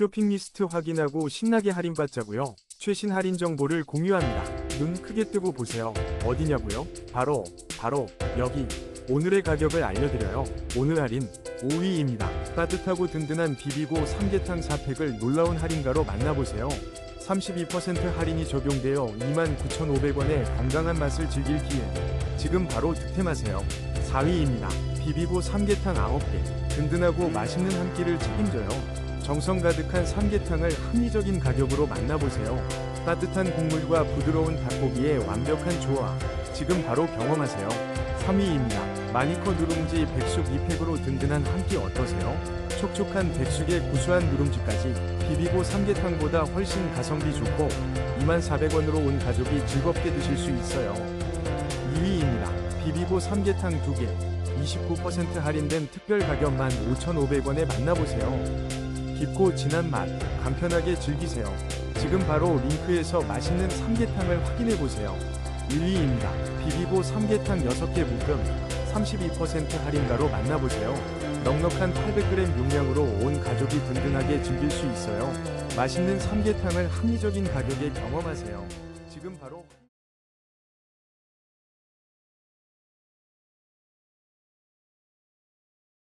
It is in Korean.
쇼핑 리스트 확인하고 신나게 할인받자고요. 최신 할인 정보를 공유합니다. 눈 크게 뜨고 보세요. 어디냐고요? 바로 바로 여기. 오늘의 가격을 알려드려요. 오늘 할인 5위입니다. 따뜻하고 든든한 비비고 삼계탕 4팩을 놀라운 할인가로 만나보세요. 32% 할인이 적용되어 29,500원의 건강한 맛을 즐길 기회. 지금 바로 득템하세요. 4위입니다. 비비고 삼계탕 9개. 든든하고 맛있는 한 끼를 책임져요. 정성 가득한 삼계탕을 합리적인 가격으로 만나보세요. 따뜻한 국물과 부드러운 닭고기의 완벽한 조화. 지금 바로 경험하세요. 3위입니다. 마니커 누룽지 백숙 2팩으로 든든한 한 끼 어떠세요? 촉촉한 백숙에 구수한 누룽지까지 비비고 삼계탕보다 훨씬 가성비 좋고 2400원으로 온 가족이 즐겁게 드실 수 있어요. 2위입니다. 비비고 삼계탕 2개 29% 할인된 특별 가격 15,500원에 만나보세요. 깊고 진한 맛 간편하게 즐기세요. 지금 바로 링크에서 맛있는 삼계탕을 확인해 보세요. 1위입니다. 비비고 삼계탕 6개 묶음 32% 할인가로 만나보세요. 넉넉한 800g 용량으로 온 가족이 든든하게 즐길 수 있어요. 맛있는 삼계탕을 합리적인 가격에 경험하세요. 지금 바로